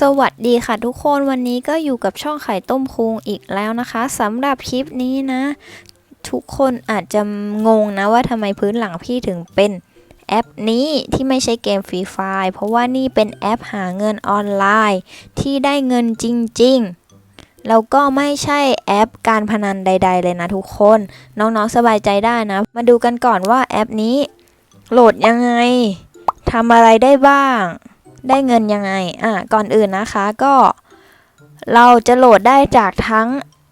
สวัสดีค่ะทุกคนวันนี้ก็อยู่กับช่องไข่ต้มคุงอีกแล้วนะคะสำหรับคลิปนี้นะ ทุกคนอาจจะงงนะว่าทำไมพื้นหลังพี่ถึงเป็นแอปนี้ที่ไม่ใช่เกมฟรีไฟล์เพราะว่านี่เป็นแอปหาเงินออนไลน์ ที่ได้เงินจริง ๆ แล้วก็ไม่ใช่แอปการพนันใด ๆ เลยนะทุกคน น้องๆสบายใจได้นะ มาดูกันก่อนว่าแอปนี้ โหลดยังไงทำอะไรได้บ้าง ได้เงินยังไง อะ ก่อนอื่นนะคะก็เราจะโหลดได้จากทั้ง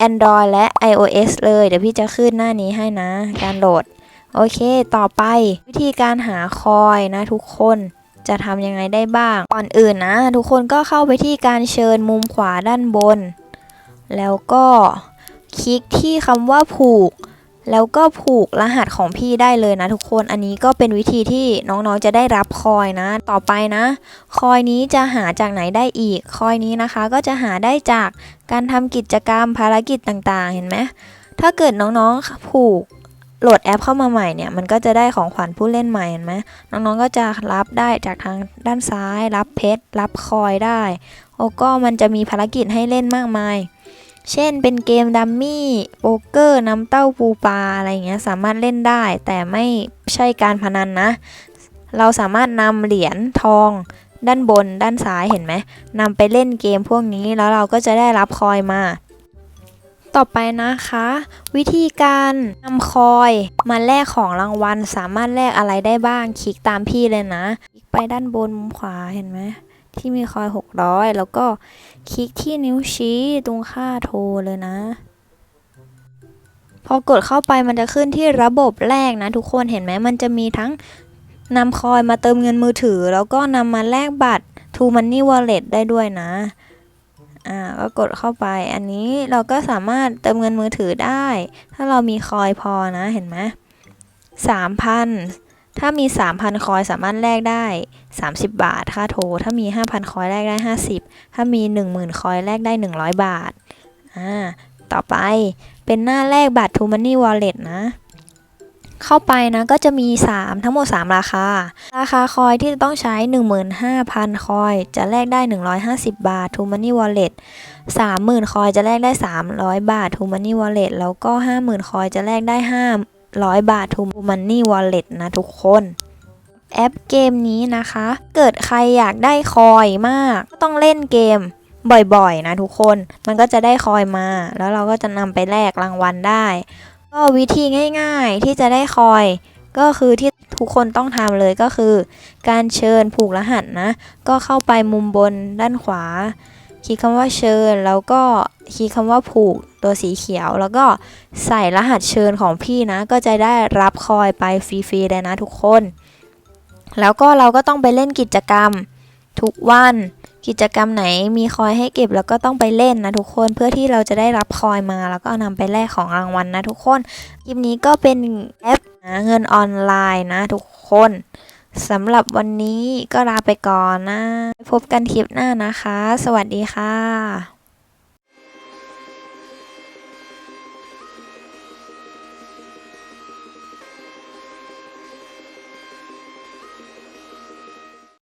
Android และ iOS เลย เดี๋ยวพี่จะขึ้นหน้านี้ให้นะ การโหลด โอเค ต่อไปวิธีการหาคอยนะทุกคนจะทำยังไงได้บ้าง ก่อนอื่นนะ ทุกคนก็เข้าไปที่การเชิญมุมขวาด้านบน แล้วก็คลิกที่คำว่าผูก แล้วก็ผูกรหัสของพี่ได้เลยนะทุกคนอันนี้ก็เป็นวิธีที่น้องๆจะได้รับคอยนะ ต่อไปนะ คอยนี้จะหาจากไหนได้อีก คอยนี้นะคะก็จะหาได้จากการทำกิจกรรมภารกิจต่างๆ เห็นไหมถ้าเกิดน้องๆผูกโหลดแอปเข้ามาใหม่เนี่ยมันก็จะได้ของขวัญผู้เล่นใหม่เห็นไหมน้องๆก็จะรับได้จากทางด้านซ้าย รับเพชรรับคอยได้แล้ก็มันจะมีภารกิจให้เล่นมากมาย เช่นเป็นเกมดัมมี่โป๊กเกอร์น้ำเต้าปูปลาอะไรเงี้ยสามารถเล่นได้ แต่ไม่ใช่การพนันนะ เราสามารถนำเหรียญทองด้านบนด้านซ้ายเห็นไหมนำไปเล่นเกมพวกนี้แล้วเราก็จะได้รับคอยมา ต่อไปนะคะ วิธีการนำคอยมาแลกของรางวัลสามารถแลกอะไรได้บ้างคลิกตามพี่เลยนะ คลิกไปด้านบนมุมขวาเห็นไหม ที่มีคอย 600 แล้วก็คลิกที่นิ้วชี้ตรงค่าโทรเลยนะ พอกดเข้าไปมันจะขึ้นที่ระบบแรกนะ ทุกคนเห็นไหมมันจะมีทั้งนำคอยมาเติมเงินมือถือ แล้วก็นำมาแลกบัตร True Money Wallet ได้ด้วยนะอ่าก็กดเข้าไป อันนี้เราก็สามารถเติมเงินมือถือได้ ถ้าเรามีคอยพอนะ เห็นไหมสามพัน ถ้ามี 3,000 คอยสามารถแลกได้ 30 บาท ค่าโทร ถ้ามี 5,000 คอยแลกได้ 50 ถ้ามี 10,000 คอยแลกได้ 100 บาท อ่า ต่อไปเป็นหน้าแรกบัตร True Money Wallet นะ เข้าไปนะก็จะมี 3 ทั้งหมด 3 ราคา ราคาคอยที่จะต้องใช้ 15,000 คอย จะแลกได้ 150 บาท True Money Wallet 30,000 คอยจะแลกได้ 300 บาท True Money Wallet แล้วก็ 50,000 คอยจะแลกได้ 5 500 บาท True Money Wallet นะทุกคนแอปเกมนี้นะคะ เกิดใครอยากได้คอยมาก ก็ต้องเล่นเกมบ่อยๆ นะทุกคน มันก็จะได้คอยมา แล้วเราก็จะนำไปแลกรางวัลได้ ก็วิธีง่ายๆที่จะได้คอย ก็คือที่ทุกคนต้องทำเลยก็คือ การเชิญผูกรหัสนะ ก็เข้าไปมุมบนด้านขวา คลิกคำว่าเชิญ แล้วก็คลิกคำว่าผูกตัวสีเขียว แล้วก็ใส่รหัสเชิญของพี่นะ ก็จะได้รับคอยไปฟรีๆเลยนะทุกคน แล้วก็เราก็ต้องไปเล่นกิจกรรมทุกวัน กิจกรรมไหนมีคอยให้เก็บแล้วก็ต้องไปเล่นนะทุกคนเพื่อที่เราจะได้รับคอยมาแล้วก็เอานำไปแลกของรางวัลนะทุกคนคลิปนี้ก็เป็นแอปหาเงินออนไลน์นะทุกคน สำหรับวันนี้ก็ลาไปก่อนนะ พบกันคลิปหน้านะคะ สวัสดีค่ะ